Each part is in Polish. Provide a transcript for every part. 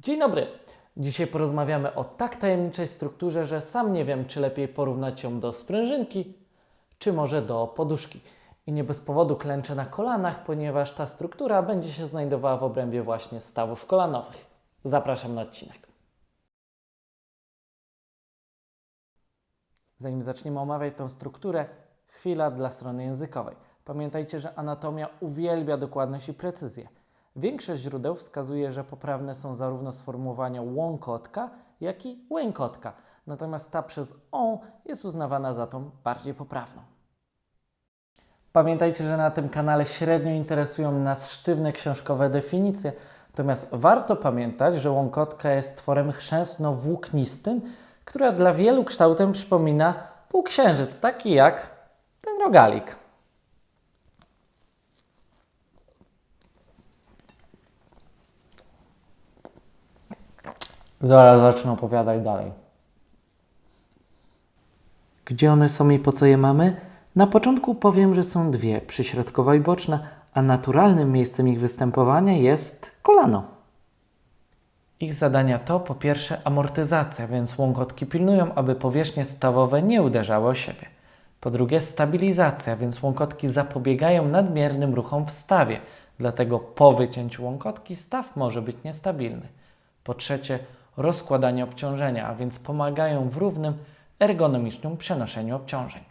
Dzień dobry. Dzisiaj porozmawiamy o tak tajemniczej strukturze, że sam nie wiem, czy lepiej porównać ją do sprężynki, czy może do poduszki. I nie bez powodu klęczę na kolanach, ponieważ ta struktura będzie się znajdowała w obrębie właśnie stawów kolanowych. Zapraszam na odcinek. Zanim zaczniemy omawiać tą strukturę, chwila dla strony językowej. Pamiętajcie, że anatomia uwielbia dokładność i precyzję. Większość źródeł wskazuje, że poprawne są zarówno sformułowania łąkotka, jak i łękotka, natomiast ta przez o jest uznawana za tą bardziej poprawną. Pamiętajcie, że na tym kanale średnio interesują nas sztywne książkowe definicje, natomiast warto pamiętać, że łąkotka jest tworem chrzęsno-włóknistym, która dla wielu kształtem przypomina półksiężyc, taki jak ten rogalik. Zaraz zacznę opowiadać dalej. Gdzie one są i po co je mamy? Na początku powiem, że są dwie, przyśrodkowa i boczna, a naturalnym miejscem ich występowania jest kolano. Ich zadania to po pierwsze amortyzacja, więc łąkotki pilnują, aby powierzchnie stawowe nie uderzały o siebie. Po drugie stabilizacja, więc łąkotki zapobiegają nadmiernym ruchom w stawie, dlatego po wycięciu łąkotki staw może być niestabilny. Po trzecie rozkładanie obciążenia, a więc pomagają w równym, ergonomicznym przenoszeniu obciążeń.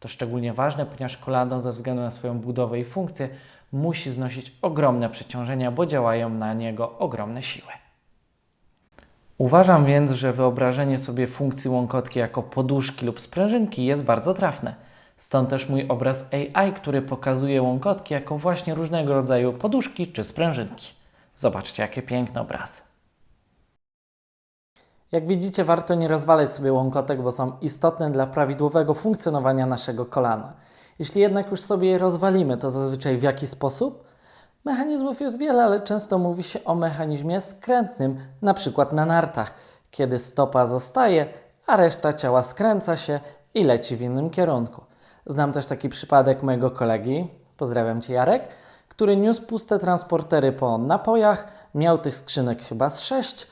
To szczególnie ważne, ponieważ kolano ze względu na swoją budowę i funkcję musi znosić ogromne przeciążenia, bo działają na niego ogromne siły. Uważam więc, że wyobrażenie sobie funkcji łąkotki jako poduszki lub sprężynki jest bardzo trafne. Stąd też mój obraz AI, który pokazuje łąkotki jako właśnie różnego rodzaju poduszki czy sprężynki. Zobaczcie, jakie piękne obrazy. Jak widzicie, warto nie rozwalać sobie łąkotek, bo są istotne dla prawidłowego funkcjonowania naszego kolana. Jeśli jednak już sobie je rozwalimy, to zazwyczaj w jaki sposób? Mechanizmów jest wiele, ale często mówi się o mechanizmie skrętnym, na przykład na nartach, kiedy stopa zostaje, a reszta ciała skręca się i leci w innym kierunku. Znam też taki przypadek mojego kolegi, pozdrawiam Cię Jarek, który niósł puste transportery po napojach, miał tych skrzynek chyba z sześć,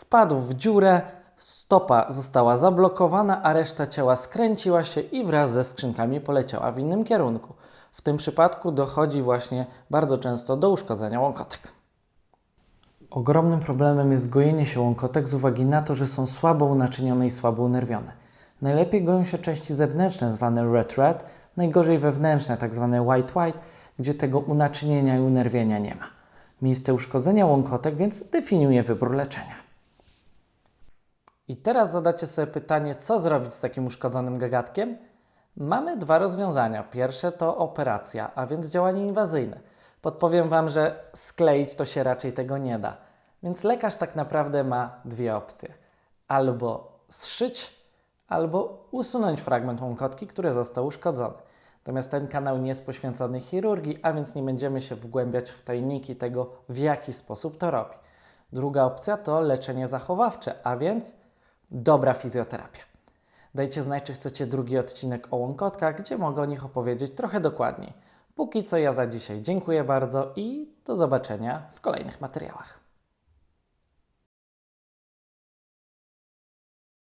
wpadł w dziurę, stopa została zablokowana, a reszta ciała skręciła się i wraz ze skrzynkami poleciała w innym kierunku. W tym przypadku dochodzi właśnie bardzo często do uszkodzenia łąkotek. Ogromnym problemem jest gojenie się łąkotek z uwagi na to, że są słabo unaczynione i słabo unerwione. Najlepiej goją się części zewnętrzne, zwane red red, najgorzej wewnętrzne, tak zwane white white, gdzie tego unaczynienia i unerwienia nie ma. Miejsce uszkodzenia łąkotek więc definiuje wybór leczenia. I teraz zadacie sobie pytanie, co zrobić z takim uszkodzonym gagatkiem? Mamy dwa rozwiązania. Pierwsze to operacja, a więc działanie inwazyjne. Podpowiem Wam, że skleić to się raczej tego nie da. Więc lekarz tak naprawdę ma dwie opcje. Albo zszyć, albo usunąć fragment łąkotki, który został uszkodzony. Natomiast ten kanał nie jest poświęcony chirurgii, a więc nie będziemy się wgłębiać w tajniki tego, w jaki sposób to robi. Druga opcja to leczenie zachowawcze, a więc dobra fizjoterapia. Dajcie znać, czy chcecie drugi odcinek o łąkotkach, gdzie mogę o nich opowiedzieć trochę dokładniej. Póki co ja za dzisiaj dziękuję bardzo i do zobaczenia w kolejnych materiałach.